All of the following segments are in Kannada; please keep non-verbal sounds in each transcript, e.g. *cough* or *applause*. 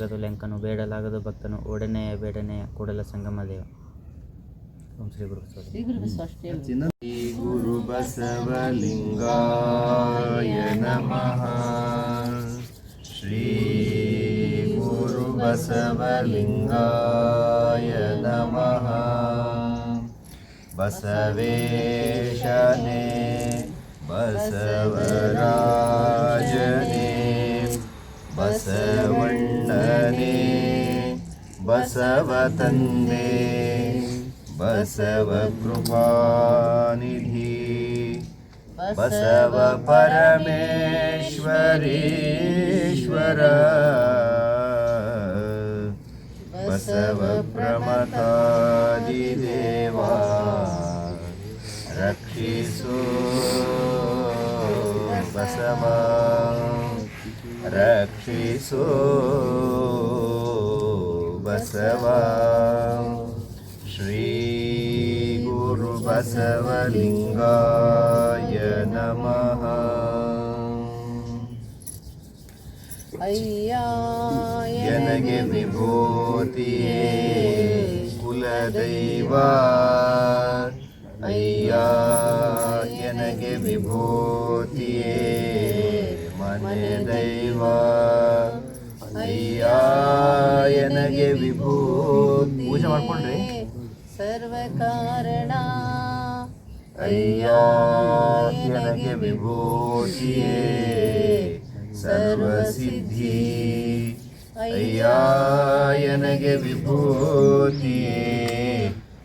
ಓಡಲಾಗದು ಲೆಂಕನು ಬೇಡಲಾಗದು ಭಕ್ತನು ಒಡನೆಯ ಬೇಡನೆಯ ಕೂಡಲ ಸಂಗಮ ದೇವ. ಓಂ ಶ್ರೀ ಗುರು ಶ್ರೀ ಗುರು ಬಸವಲಿಂಗಾಯ ನಮಃ. ಶ್ರೀ ಗುರು ಬಸವಲಿಂಗಾಯ ನಮಃ. ಬಸವೇಶನೇ ಬಸವರಾಜನೇ ಬಸವಣ್ಣನೇ ಬಸವ ತಂದೆ ಬಸವ ಕೃಪಾನಿಧಿ ಬಸವ ಪರಮೇಶ್ವರೇಶ್ವರ ಬಸವ ಪ್ರಮತಾದಿದೇವ ರಕ್ಷಿಸು ಬಸವ ರಕ್ಷಿಸು ಬಸವ रक्षिसो बसव। श्रीगुरुबसवलिङ्गाय नमः। अय्या विभूतिये कुलदैवा। विभूति कुलदैवाय्या जनगे ದೈವ ಅಯ್ಯ ನನಗೆ ವಿಭೂತಿ ಪೂಜೆ ಮಾಡ್ಕೊಂಡ್ರಿ ಸರ್ವ ಕಾರಣ ಅಯ್ಯ ನನಗೆ ವಿಭೂತಿಯೇ ಸರ್ವಸಿದ್ಧಿ ಅಯ್ಯ ನನಗೆ ವಿಭೂತಿಯೇ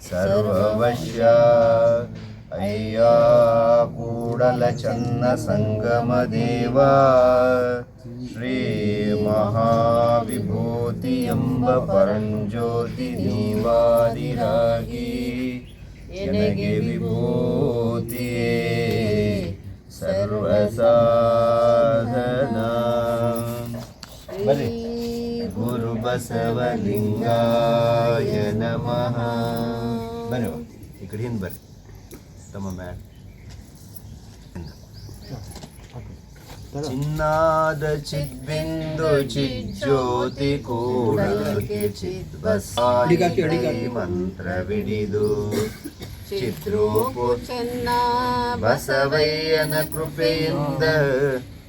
ಸರ್ವವಶ್ಯ ಅಯ್ಯ ಕೂಡಲ ಚನ್ನ ಸಂಗಮ ದೇವ ಶ್ರೀ ಮಹಾವಿಭೂತಿ ಎಂಬ ಪರಂಜ್ಯೋತಿ ನೀವಾದಿರಾಗಿ ನನಗೆ ವಿಭೂತಿಯೇ ಸರ್ವಸಾಧನ ಬರ್ರಿ ಗುರು ಬಸವಲಿಂಗಾಯ ನಮಃ ಬರ್ರಿ ಈ ಕಡೆ ಹಿಂದೆ ಬರ್ರಿ ತಮ್ಮ ಮ್ಯಾಟ್ ಚಿನ್ನಾದ ಚಿದ್ಬಿಂದು ಚಿಜ್ಜ್ಯೋತಿ ಕೂಡಲಕ್ಕೆ ಚಿದ್ಬಸಾಯಿ ಮಂತ್ರವಿಡಿದು ಚಿತ್ರೂಪು ಚೆನ್ನ ಬಸವಯ್ಯನ ಕೃಪೆಯಿಂದ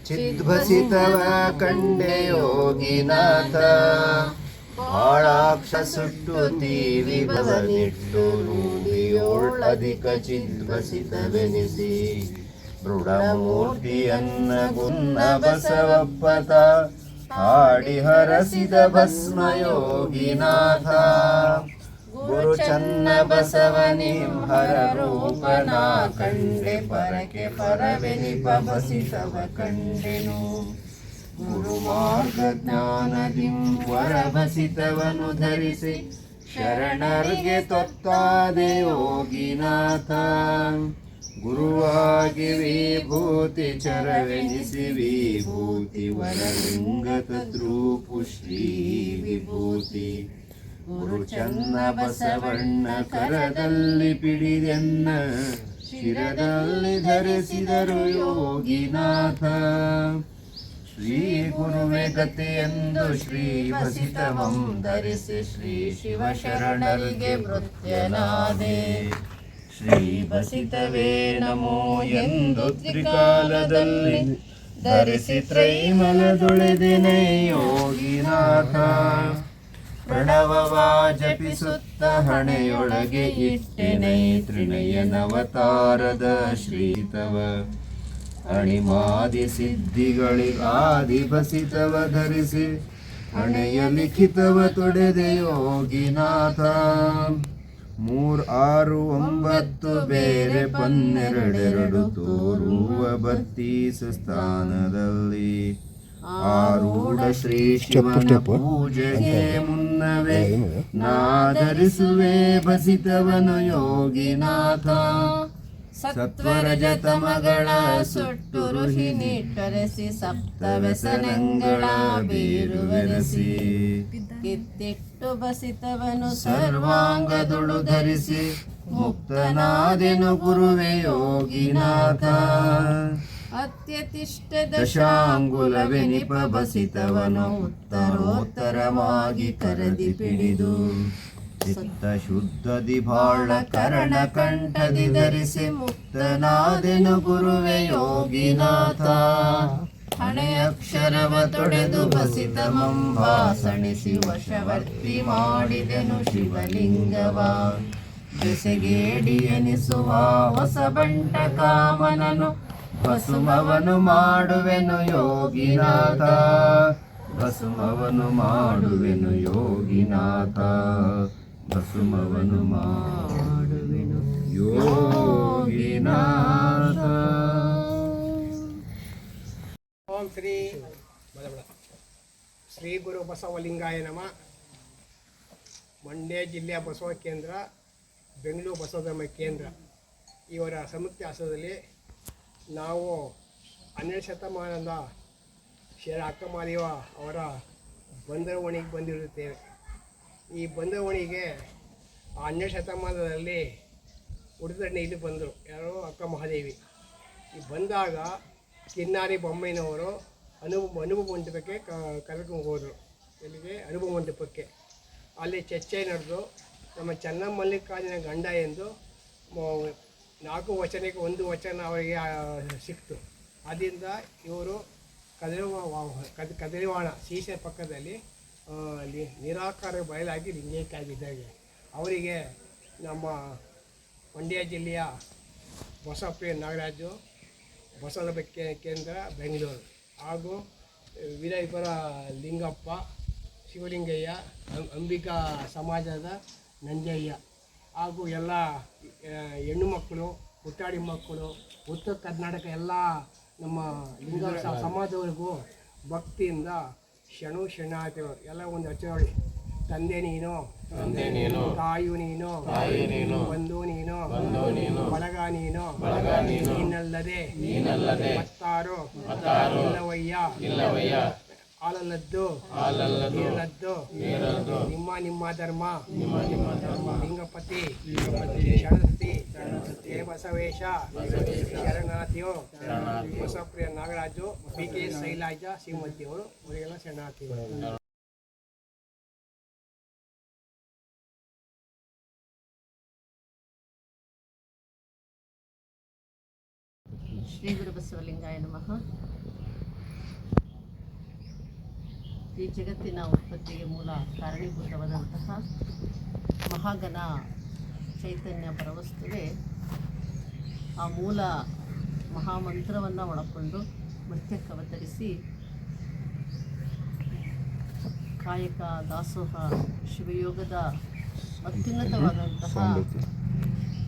ಚಿದ್ಭಸಿತವ ಕಂಡೆ ಯೋಗಿನಾಥ. ಬಾಳಾಕ್ಷ ಸುಟ್ಟು ತೀವಿ ಬಲನಿಟ್ಟು ರೂಢಿಯೋಳಧಿಕ ಚಿದ್ಭಸಿತವೆನಿಸಿ ದೃಢಮೂರ್ತಿಯನ್ನ ಗುನ್ನ ಬಸವಪ್ಪತ ಹಾಡಿ ಹರಸಿದ ಭಸ್ಮ ಯೋಗಿನಾಥ ಗುರು ಚನ್ನ ಬಸವನಿ ಹರ ರೂಪನ ಕಂಡೆ ಪರಕೆ ಪರವೆನಿಪ ಬಸಿತವ ಕಂಡೆನು. ಗುರು ಮಾರ್ಗ ಜ್ಞಾನದಿಂ ವರ ಬಸಿತವನು ಧರಿಸಿ ಶರಣರಿಗೆ ತೊತ್ತಾದೆ ಯೋಗಿನಾಥ. ಗುರುವಾಗಿ ಭೂತಿ ಚರವೆನಿಸಿ ವಿಭೂತಿ ವರಲಿಂಗ ತದ್ರೂಪು ಶ್ರೀ ವಿಭೂತಿ. ಗುರು ಚನ್ನ ಬಸವಣ್ಣ ಕರದಲ್ಲಿ ಪಿಡಿದೆನ್ನ, ಶಿರದಲ್ಲಿ ಧರಿಸಿದರು ಯೋಗಿನಾಥ. ಶ್ರೀ ಗುರುವೆ ಎಂದು ಶ್ರೀ ಬಸಿತವಂ ಧರಿಸಿ ಶ್ರೀ ಶಿವ ಶರಣರಿಗೆ ಮೃತ್ಯನಾದೆ. ಶ್ರೀ ಬಸಿತವೇ ನಮೋ ಎಂದು ತ್ರಿಕಾಲದಲ್ಲಿ ಧರಿಸಿ ಯೋಗಿನಾಥ. ಪ್ರಣವವ ಜಪಿಸುತ್ತ ಹಣೆಯೊಳಗೆ ಇಟ್ಟೆನೈ ತ್ರಿನಯನವತಾರದ ಶ್ರೀತವ. ಅಣಿಮಾದಿ ಸಿದ್ಧಿಗಳಿಗಾದಿ ಬಸಿತವ ಧರಿಸಿ ಹಣೆಯ ಲಿಖಿತವ ತೊಡೆದೆ ಯೋಗಿನಾಥ. ಮೂರ್ ಆರು ಒಂಬತ್ತು ಬೇರೆ ಪನ್ನೆರಡೆರಡು ತೋರುವ ಬತ್ತೀಸ ಸ್ಥಾನದಲ್ಲಿ. ಆರೂಢ ಶ್ರೀ ಶಿವನ ಪೂಜೆಗೆ ಮುನ್ನವೇ ನಾದರಿಸುವೆ ಬಸಿತವನು ಯೋಗಿನಾಥ. ಸತ್ವರಜತಮಗಳ ಸುಟ್ಟು ರುಹಿ ನಿಟ್ಟರೆಸಿ ಸಪ್ತ ವ್ಯಸನಗಳ ಕಿತ್ತಿಟ್ಟು ಬಸಿತವನು ಸರ್ವಾಂಗದುಳು ಧರಿಸಿ ಮುಕ್ತನಾದೆನು ಗುರುವೆ ಯೋಗಿನಾಥ. ಅತ್ಯತಿಷ್ಠ ದಶಾಂಗುಲವೆನಿಪ ಬಸಿತವನು ಉತ್ತರೋತ್ತರವಾಗಿ ಕರೆದಿ ಪಿಡಿದು. ಚಿತ್ತ ಶುದ್ಧ ಕರಣ ಕಂಠದಿ ಧರಿಸಿ ಮುಕ್ತನಾದೆನು ಗುರುವೆ ಯೋಗಿನಾಥ. ಹಣೆಯಕ್ಷರವ ತೊಡೆದು ಬಸಿತ ಮಂಭಾಸಣಿಸಿ ವಶವರ್ತಿ ಮಾಡಿದೆನು ಶಿವಲಿಂಗವ. ಬೆಸೆಗೇಡಿಯೆನಿಸುವ ಹೊಸ ಬಂಟ ಕಾಮನನು ಬಸುಮವನು ಮಾಡುವೆನು ಯೋಗಿನಾಥ. ಬಸುಮವನು ಮಾಡುವೆನು ಯೋಗಿನಾಥ. ಭಸುಮವನು ಮಾಡುವೆನು. ಯೋಗಿನಾಥ ಓಂ ಶ್ರೀ ಶ್ರೀ ಗುರು ಬಸವಲಿಂಗಾಯ ನಮ. ಮಂಡ್ಯ ಜಿಲ್ಲೆಯ ಬಸವ ಕೇಂದ್ರ ಬೆಂಗಳೂರು ಬಸವಧರ್ಮ ಕೇಂದ್ರ. ಇವರ ಸಂಯುಕ್ತ ಆಶ್ರಯದಲ್ಲಿ ನಾವು ಹನ್ನೆರಡು ಶತಮಾನದ ಶೇರ ಅಕ್ಕಮಾದೇವ ಅವರ ಬಂದರವಣಿಗೆ ಬಂದಿರುತ್ತೇವೆ. ಈ ಬಂದವಣಿಗೆ ಹನ್ನೆರಡು ಶತಮಾನದಲ್ಲಿ ಉಡುತಣ್ಣಿ ಇಲ್ಲಿ ಬಂದರು. ಯಾರು ಅಕ್ಕ ಮಹಾದೇವಿ. ಈ ಬಂದಾಗ ಕಿನ್ನಾರಿ ಬೊಮ್ಮಯ್ಯನವರು ಅನುಭವ ಅನುಭವ ಮಂಟಪಕ್ಕೆ ಕರ್ಕೊಂಡು ಹೋದರು. ಎಲ್ಲಿಗೆ? ಅನುಭವ ಮಂಟಪಕ್ಕೆ. ಅಲ್ಲಿ ಚರ್ಚೆ ನಡೆದು ನಮ್ಮ ಚೆನ್ನ ಮಲ್ಲಿಕಾರ್ಜುನ ಗಂಡ ಎಂದು ನಾಲ್ಕು ವಚನಕ್ಕೆ ಒಂದು ವಚನ ಅವರಿಗೆ ಸಿಕ್ತು. ಅದರಿಂದ ಇವರು ಕದರಿವ ಕದ ಕದರಿವಾಣ ಸೀಸೆ ಪಕ್ಕದಲ್ಲಿ ಅಲ್ಲಿ ನಿರಾಕಾರ ಬಯಲಾಗಿ ಲಿಂಗೈಕ್ಯಾಗಿದ್ದಾಗೆ ಅವರಿಗೆ ನಮ್ಮ ಮಂಡ್ಯ ಜಿಲ್ಲೆಯ ಬಸಪ್ರಿಯ ನಾಗರಾಜು ಬಸವನ ಬೆಕ್ಕೆ ಕೇಂದ್ರ ಬೆಂಗಳೂರು. ಹಾಗೂ ವಿರಯಪುರ ಲಿಂಗಪ್ಪ ಶಿವಲಿಂಗಯ್ಯ ಅಂಬಿಕಾ ಸಮಾಜದ ನಂಜಯ್ಯ. ಹಾಗೂ ಎಲ್ಲ ಹೆಣ್ಣು ಮಕ್ಕಳು ಹುಟ್ಟಾಡಿ ಮಕ್ಕಳು ಉತ್ತರ ಕರ್ನಾಟಕ ಎಲ್ಲ ನಮ್ಮ ಲಿಂಗ ಸಮಾಜವರೆಗೂ ಭಕ್ತಿಯಿಂದ ಶಣು ಶರಣಾರ್ಥಿಗಳು ಎಲ್ಲ ಒಂದು ಹಚ್ಚಿ ತಂದೆ ನೀನು ತಂದೆ ನೀನು ತಾಯು ನೀನು ತಾಯಿ ನೀನು ಬಂಧು ನೀನು ಬಂಧು ನೀನು ಬಳಗ ನೀನು ಬಳಗ ನೀನು ನೀನಲ್ಲದೆ ನೀನಲ್ಲದೆ ಮತ್ತಾರು ಮತ್ತಾರು ಇಲ್ಲವಯ್ಯ ಇಲ್ಲವಯ್ಯ ಹಾಲಲ್ಲದ್ದು. ನೀರಲ್ಲದ್ದು. ನಿಮ್ಮ ನಿಮ್ಮ ಧರ್ಮ. ನಿಮ್ಮ ನಿಮ್ಮ ಧರ್ಮ. ಲಿಂಗಪತಿ. ಶರಣಸ್ತಿ ಶರಣತಿ ಜಯ ಬಸವೇಶ. ಶರಣಾರ್ಥಿಯು. ಬಸವಪ್ರಿಯ ನಾಗರಾಜು. ಬಿ ಕೆ ಶೈಲಾಜ ಶ್ರೀಮತಿಯವರು ಅವರಿಗೆಲ್ಲ ಶರಣಾರ್ಥಿಗಳು. ಶ್ರೀ ಗುರು ಬಸವಲಿಂಗಾಯ ನಮಃ. ಈ ಜಗತ್ತಿನ ಉತ್ಪತ್ತಿಗೆ ಮೂಲ ಕಾರಣೀಭೂತವಾದಂತಹ ಮಹಾಗಣ ಚೈತನ್ಯ ಪರವಸ್ತುವೆ ಆ ಮೂಲ ಮಹಾಮಂತ್ರವನ್ನು ಒಳಕೊಂಡು ಮತ್ತಕ್ಕೆ ಅವತರಿಸಿ ಕಾಯಕ ದಾಸೋಹ ಶಿವಯೋಗದ ಅತ್ಯುನ್ನತವಾದಂತಹ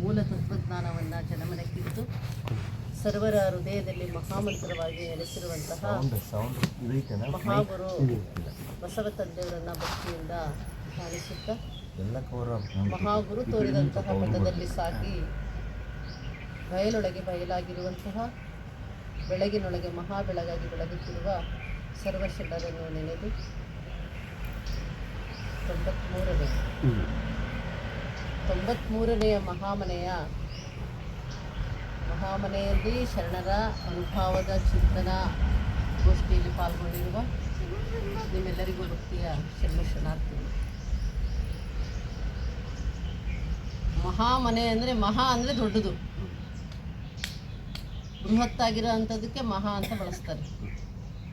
ಮೂಲ ತತ್ವಜ್ಞಾನವನ್ನು ಜನಮನಕ್ಕಿತ್ತು ಸರ್ವರ ಹೃದಯದಲ್ಲಿ ಮಹಾಮಂತ್ರವಾಗಿ ನೆಲೆಸಿರುವಂತಹ ಮಹಾಗುರು ಬಸವ ತಂದೆಯವರನ್ನ ಭಕ್ತಿಯಿಂದ ಧ್ಯಾನಿಸುತ್ತಾ ಮಹಾಗುರು ತೋರಿದಂತಹ ಮಠದಲ್ಲಿ ಸಾಗಿ ಬಯಲೊಳಗೆ ಬಯಲಾಗಿರುವಂತಹ ಬೆಳಗಿನೊಳಗೆ ಮಹಾ ಬೆಳಗಾಗಿ ಬೆಳಗುತ್ತಿರುವ ಸರ್ವಶರಣರನ್ನು ನೆನೆದು ತೊಂಬತ್ಮೂರನೇ ತೊಂಬತ್ಮೂರನೆಯ ಮಹಾಮನೆಯ ಮಹಾಮನೆಯಲ್ಲಿ ಶರಣರ ಅನುಭಾವದ ಚಿಂತನ ಗೋಷ್ಠಿಯಲ್ಲಿ ಪಾಲ್ಗೊಂಡಿರುವ ನಿಮ್ಮೆಲ್ಲರಿಗೂ ಭಕ್ತಿಯ ಶರಣ ಶರಣಾರ್ಥಿಗಳು. ಮಹಾಮನೆ ಅಂದರೆ ಮಹಾ ಅಂದರೆ ದೊಡ್ಡದು. ಬೃಹತ್ತಾಗಿರೋ ಅಂಥದ್ದಕ್ಕೆ ಮಹಾ ಅಂತ ಬಳಸ್ತಾರೆ.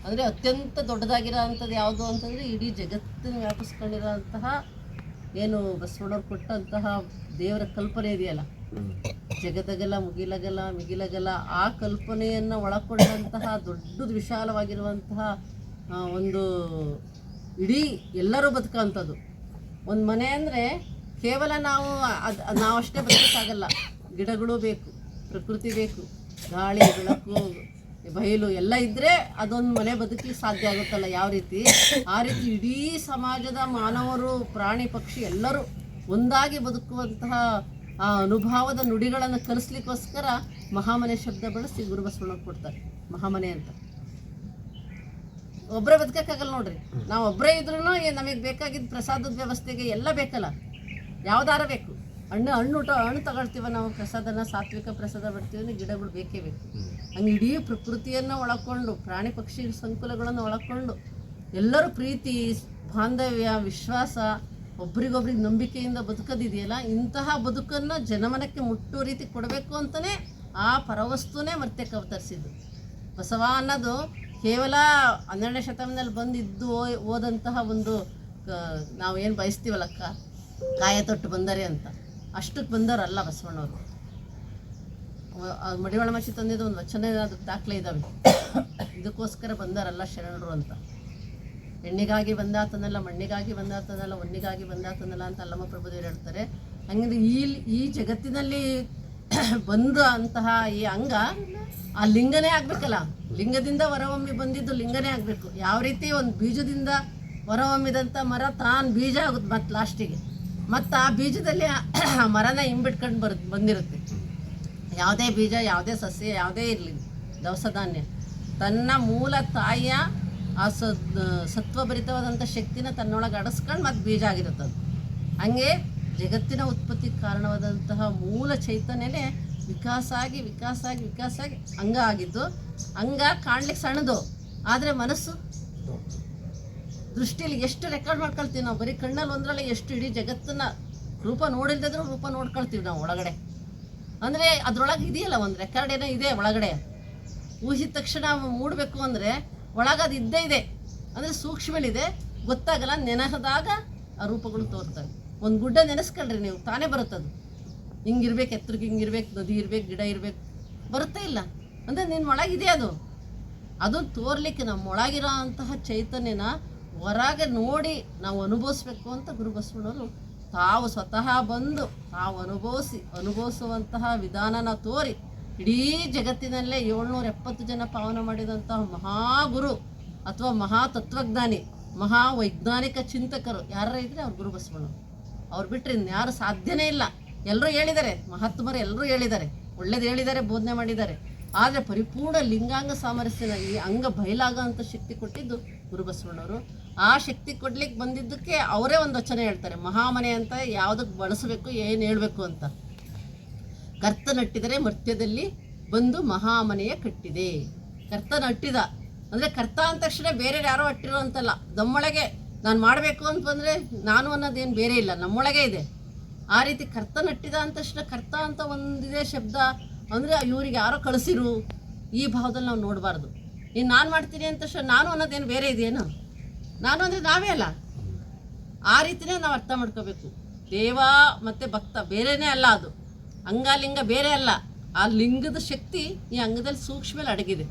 ಅಂದರೆ ಅತ್ಯಂತ ದೊಡ್ಡದಾಗಿರೋ ಅಂಥದ್ದು ಯಾವುದು ಅಂತಂದರೆ ಇಡೀ ಜಗತ್ತನ್ನು ವ್ಯಾಪಿಸ್ಕೊಂಡಿರೋ ಅಂತಹ ಏನು ಬಸವಣ್ಣವ್ರು ಕೊಟ್ಟಂತಹ ದೇವರ ಕಲ್ಪನೆ ಇದೆಯಲ್ಲ ಜಗದಗಲ ಮುಗಿಲಗಲ ಮಿಗಿಲಗಲ ಆ ಕಲ್ಪನೆಯನ್ನು ಒಳಗೊಂಡಂತಹ ದೊಡ್ಡದು ವಿಶಾಲವಾಗಿರುವಂತಹ ಒಂದು ಇಡೀ ಎಲ್ಲರೂ ಬದುಕೋಂಥದ್ದು ಒಂದು ಮನೆ ಅಂದರೆ ಕೇವಲ ನಾವು ಅದು ನಾವಷ್ಟೇ ಬದುಕೋಕ್ಕಾಗಲ್ಲ. ಗಿಡಗಳು ಬೇಕು, ಪ್ರಕೃತಿ ಬೇಕು, ಗಾಳಿ, ಬೆಳಕು, ಬಯಲು ಎಲ್ಲ ಇದ್ದರೆ ಅದೊಂದು ಮನೆ ಬದುಕಿ ಸಾಧ್ಯ ಆಗುತ್ತಲ್ಲ ಯಾವ ರೀತಿ? ಆ ರೀತಿ ಇಡೀ ಸಮಾಜದ ಮಾನವರು, ಪ್ರಾಣಿ ಪಕ್ಷಿ ಎಲ್ಲರೂ ಒಂದಾಗಿ ಬದುಕುವಂತಹ ಆ ಅನುಭಾವದ ನುಡಿಗಳನ್ನು ಕಲಿಸ್ಲಿಕ್ಕೋಸ್ಕರ ಮಹಾಮನೆ ಶಬ್ದ ಬಳಸಿ ಗುರುಬಸವಣ್ಣ ಕೊಡ್ತಾರೆ, ಮಹಾಮನೆ ಅಂತ. ಒಬ್ಬರೇ ಬದುಕಕ್ಕಾಗಲ್ಲ ನೋಡ್ರಿ. ನಾವು ಒಬ್ಬರೇ ಇದ್ರೂ ನಮಗೆ ಬೇಕಾಗಿದ್ದ ಪ್ರಸಾದದ ವ್ಯವಸ್ಥೆಗೆ ಎಲ್ಲ ಬೇಕಲ್ಲ. ಯಾವ್ದಾರ ಬೇಕು. ಹಣ್ಣು ಹಣ್ಣು ಊಟ ಹಣ್ಣು ತಗೊಳ್ತೀವ ನಾವು ಪ್ರಸಾದನ, ಸಾತ್ವಿಕ ಪ್ರಸಾದ ಬಿಡ್ತೀವಿ ಗಿಡಗಳು ಬೇಕೇ ಬೇಕು. ಹಂಗೆ ಇಡೀ ಪ್ರಕೃತಿಯನ್ನು ಒಳಕೊಂಡು, ಪ್ರಾಣಿ ಪಕ್ಷಿ ಸಂಕುಲಗಳನ್ನು ಒಳಕೊಂಡು ಎಲ್ಲರೂ ಪ್ರೀತಿ, ಬಾಂಧವ್ಯ, ವಿಶ್ವಾಸ ಒಬ್ರಿಗೊಬ್ರಿಗೆ ನಂಬಿಕೆಯಿಂದ ಬದುಕೋದಿದೆಯಲ್ಲ, ಇಂತಹ ಬದುಕನ್ನು ಜನಮನಕ್ಕೆ ಮುಟ್ಟುವ ರೀತಿ ಕೊಡಬೇಕು ಅಂತಲೇ ಆ ಪರವಸ್ತುನೇ ಮತ್ತೆ ಅವತರಿಸಿದ್ದು ಬಸವ ಅನ್ನೋದು ಕೇವಲ ಹನ್ನೆರಡನೇ ಶತಮಾನದಲ್ಲಿ ಬಂದಿದ್ದು ಓದಂತಹ ಒಂದು ನಾವೇನು ಬಯಸ್ತೀವಲ್ಲ ಬಯಸ್ತೀವಲ್ಲಕ್ಕ ಕಾಯ ತೊಟ್ಟು ಬಂದರೆ ಅಂತ. ಅಷ್ಟಕ್ಕೆ ಬಂದವರಲ್ಲ ಬಸವಣ್ಣವರು. ಮಡಿವಾಳ ಮಚ್ಚಿ ತಂದಿದ್ದು ಒಂದು ವಚನ ದಾಖಲೆ ಇದ್ದಾವೆ ಇದಕ್ಕೋಸ್ಕರ ಬಂದಾರಲ್ಲ ಶರಣರು ಅಂತ. ಹೆಣ್ಣಿಗಾಗಿ ಬಂದಾತನಲ್ಲ, ಮಣ್ಣಿಗಾಗಿ ಬಂದಾತನಲ್ಲ ಒಣ್ಣಿಗಾಗಿ ಬಂದಾತನಲ್ಲ ಅಂತ ಅಲ್ಲಮ್ಮ ಪ್ರಭುದೇವರು ಹೇಳ್ತಾರೆ. ಹಂಗಂದ್ರೆ ಈ ಈ ಜಗತ್ತಿನಲ್ಲಿ *clears throat* ಬಂದ ಅಂತಹ ಈ ಅಂಗ ಆ ಲಿಂಗನೇ ಆಗ್ಬೇಕಲ್ಲ. ಲಿಂಗದಿಂದ ಹೊರಹೊಮ್ಮಿ ಬಂದಿದ್ದು ಲಿಂಗನೇ ಆಗಬೇಕು. ಯಾವ ರೀತಿ ಒಂದು ಬೀಜದಿಂದ ಹೊರಹೊಮ್ಮಿದಂಥ ಮರ ತಾನು ಬೀಜ ಆಗುತ್ತೆ ಮತ್ತು ಲಾಸ್ಟಿಗೆ ಮತ್ತು ಆ ಬೀಜದಲ್ಲಿ *clears throat* ಆ ಮರನ ಹಿಂಬಿಟ್ಕೊಂಡು ಬರ್ ಬಂದಿರುತ್ತೆ. ಯಾವುದೇ ಬೀಜ, ಯಾವುದೇ ಸಸ್ಯ, ಯಾವುದೇ ಇರಲಿ, ದವಸ ಧಾನ್ಯ. ತನ್ನ ಮೂಲ ತಾಯಿಯ ಆ ಸತ್ ಸತ್ವಭರಿತವಾದಂಥ ಶಕ್ತಿನ ತನ್ನೊಳಗೆ ಅಡಸ್ಕೊಂಡು ಮತ್ತೆ ಬೀಜ ಆಗಿರುತ್ತದೆ ಹಂಗೆ ಜಗತ್ತಿನ ಉತ್ಪತ್ತಿ ಕಾರಣವಾದಂತಹ ಮೂಲ ಚೈತನ್ಯನೇ ವಿಕಾಸ ಆಗಿ ವಿಕಾಸ ಆಗಿ ವಿಕಾಸ ಆಗಿ ಅಂಗ ಆಗಿದ್ದು, ಅಂಗ ಕಾಣ್ಲಿಕ್ಕೆ ಸಣ್ಣದು, ಆದರೆ ಮನಸ್ಸು ದೃಷ್ಟಿಯಲ್ಲಿ ಎಷ್ಟು ರೆಕಾರ್ಡ್ ಮಾಡ್ಕೊಳ್ತೀವಿ ನಾವು? ಬರೀ ಕಣ್ಣಲ್ಲಿ ಒಂದರಲ್ಲಿ ಎಷ್ಟು ಇಡೀ ಜಗತ್ತನ್ನ ರೂಪ ನೋಡಿಲ್ದಿದ್ರು ರೂಪ ನೋಡ್ಕೊಳ್ತೀವಿ ನಾವು ಒಳಗಡೆ. ಅಂದರೆ ಅದ್ರೊಳಗೆ ಇದೆಯಲ್ಲ ಒಂದು ರೆಕಾರ್ಡ್ ಏನೋ ಇದೆ ಒಳಗಡೆ. ಊಹಿದ ತಕ್ಷಣ ಮೂಡಬೇಕು ಅಂದರೆ ಒಳಗೆ ಅದು ಇದ್ದೇ ಇದೆ. ಅಂದರೆ ಸೂಕ್ಷ್ಮಳಿದೆ, ಗೊತ್ತಾಗಲ್ಲ, ನೆನಹದಾಗ ಆ ರೂಪಗಳು ತೋರ್ತವೆ. ಒಂದು ಗುಡ್ಡ ನೆನೆಸ್ಕೊಳ್ರಿ ನೀವು, ತಾನೇ ಬರುತ್ತದು. ಹಿಂಗಿರ್ಬೇಕು, ಎತ್ತರಕ್ಕೆ ಹಿಂಗಿರ್ಬೇಕು, ನದಿ ಇರ್ಬೇಕು, ಗಿಡ ಇರ್ಬೇಕು, ಬರುತ್ತೇ ಇಲ್ಲ. ಅಂದರೆ ನಿನ್ನ ಒಳಗಿದೆ ಅದು? ಅದು ತೋರ್ಲಿಕ್ಕೆ ನಮ್ಮ ಒಳಗಿರೋ ಅಂತಹ ಚೈತನ್ಯನ ಹೊರಗೆ ನೋಡಿ ನಾವು ಅನುಭವಿಸ್ಬೇಕು ಅಂತ ಗುರು ಬಸವಣ್ಣವರು ತಾವು ಸ್ವತಃ ಬಂದು ತಾವು ಅನುಭವಿಸಿ, ಅನುಭವಿಸುವಂತಹ ವಿಧಾನನ ತೋರಿ ಇಡೀ ಜಗತ್ತಿನಲ್ಲೇ ಏಳ್ನೂರ ಎಪ್ಪತ್ತು ಜನ ಪಾವನ ಮಾಡಿದಂತಹ ಮಹಾಗುರು ಅಥವಾ ಮಹಾ ತತ್ವಜ್ಞಾನಿ ಮಹಾ ವೈಜ್ಞಾನಿಕ ಚಿಂತಕರು ಯಾರ ಇದ್ರೆ ಅವ್ರು ಗುರು ಬಸವಣ್ಣ. ಅವ್ರು ಬಿಟ್ಟರೆ ಇನ್ಯಾರು ಸಾಧ್ಯನೇ ಇಲ್ಲ. ಎಲ್ಲರೂ ಹೇಳಿದ್ದಾರೆ ಮಹಾತ್ಮರು ಎಲ್ಲರೂ ಹೇಳಿದ್ದಾರೆ ಒಳ್ಳೇದು ಹೇಳಿದ್ದಾರೆ ಬೋಧನೆ ಮಾಡಿದ್ದಾರೆ ಆದರೆ ಪರಿಪೂರ್ಣ ಲಿಂಗಾಂಗ ಸಾಮರಸ್ಯನ ಈ ಅಂಗ ಬಯಲಾಗ ಅಂತ ಶಕ್ತಿ ಕೊಟ್ಟಿದ್ದು ಗುರು ಬಸವಣ್ಣವರು. ಆ ಶಕ್ತಿ ಕೊಡ್ಲಿಕ್ಕೆ ಬಂದಿದ್ದಕ್ಕೆ ಅವರೇ ಒಂದು ವಚನ ಹೇಳ್ತಾರೆ, ಮಹಾಮನೆ ಅಂತ ಯಾವುದಕ್ಕೆ ಬಳಸಬೇಕು, ಏನು ಹೇಳಬೇಕು ಅಂತ. ಕರ್ತ ನಟ್ಟಿದರೆ ಮರ್ತ್ಯದಲ್ಲಿ ಬಂದು ಮಹಾಮನೆಯ ಕಟ್ಟಿದೆ. ಕರ್ತ ನಟ್ಟಿದ ಅಂದರೆ ಕರ್ತ ಅಂದ ತಕ್ಷಣ ಬೇರೆ ಯಾರೋ ಅಟ್ಟಿರೋ ಅಂತಲ್ಲ, ನಮ್ಮೊಳಗೆ ನಾನು ಮಾಡಬೇಕು ಅಂತ ಬಂದರೆ ನಾನು ಅನ್ನೋದೇನು ಬೇರೆ ಇಲ್ಲ, ನಮ್ಮೊಳಗೆ ಇದೆ. ಆ ರೀತಿ ಕರ್ತ ನಟ್ಟಿದ ಅಂದ ತಕ್ಷಣ ಕರ್ತ ಅಂತ ಒಂದಿದೆ ಶಬ್ದ, ಅಂದರೆ ಇವ್ರಿಗೆ ಯಾರೋ ಕಳಿಸಿರು, ಈ ಭಾವದಲ್ಲಿ ನಾವು ನೋಡಬಾರ್ದು. ಇನ್ನು ನಾನು ಮಾಡ್ತೀನಿ ಅಂತ ತಕ್ಷಣ ನಾನು ಅನ್ನೋದೇನು ಬೇರೆ ಇದೆಯೇನು? ನಾನು ಅಂದರೆ ನಾವೇ ಅಲ್ಲ. ಆ ರೀತಿನೇ ನಾವು ಅರ್ಥ ಮಾಡ್ಕೋಬೇಕು. ದೇವ ಮತ್ತು ಭಕ್ತ ಬೇರೆಯೇ ಅಲ್ಲ ಅದು. ಅಂಗಲಿಂಗ ಬೇರೆ ಅಲ್ಲ. ಆ ಲಿಂಗದ ಶಕ್ತಿ ಈ ಅಂಗದಲ್ಲಿ ಸೂಕ್ಷ್ಮೇಲೆ ಅಡಗಿದೆ.